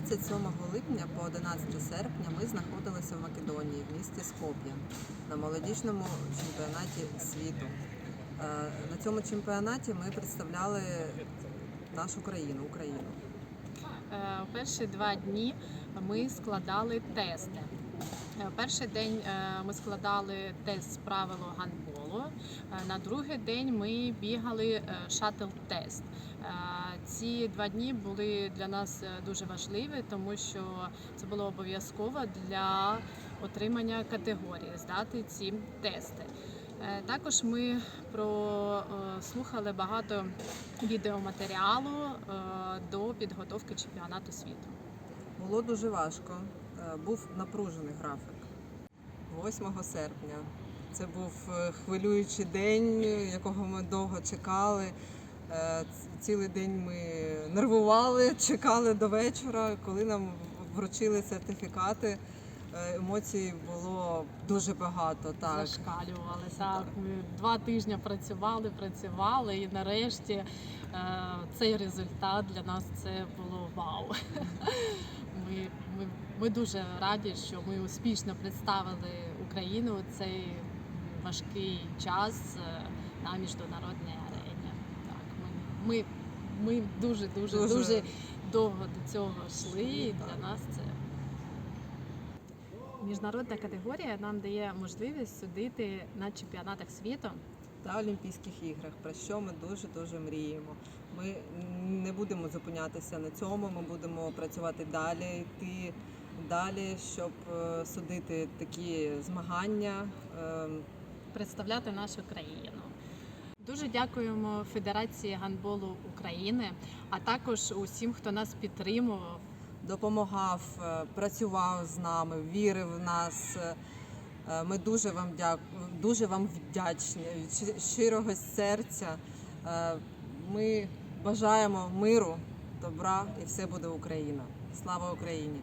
27 липня по 11 серпня ми знаходилися в Македонії в місті Скоп'я на молодіжному чемпіонаті світу. Е, На цьому чемпіонаті ми представляли нашу країну, Україну. Е, перші два дні ми складали тести. Е, Перший день е, ми складали тест з правилу гандболу. Е, На другий день ми бігали шатл-тест. Ці два дні були для нас дуже важливі, тому що це було обов'язково для отримання категорії здати ці тести. Також ми прослухали багато відеоматеріалу до підготовки чемпіонату світу. Було дуже важко. Був напружений графік. 8 серпня. Це був е, хвилюючий день, якого ми довго чекали. Е, Цілий день ми нервували, чекали до вечора, коли нам вручили сертифікати. Е, Емоцій було дуже багато. Так. Зашкалювали. Так, два тижні працювали, працювали, і нарешті цей результат для нас це було вау. Ми, ми, ми дуже раді, що ми успішно представили Україну у цей важкий час е, на міжнародній арені. Так, ми, ми, ми дуже, дуже, Дуже. дуже довго до цього йшли. І для нас це Міжнародна категорія нам дає можливість судити на чемпіонатах світу. та Олімпійських іграх, про що ми дуже дуже мріємо. Ми не будемо зупинятися на цьому. Ми будемо працювати далі, йти далі, щоб е, судити такі змагання. Е, представляти нашу країну. Дуже дякуємо Федерації гандболу України, а також усім, хто нас підтримував. Допомагав, е, працював з нами, вірив в нас. Е, Ми дуже вам дяку... дуже вам вдячні від щирого серця. Ми бажаємо миру, добра і все буде Україна. Слава Україні!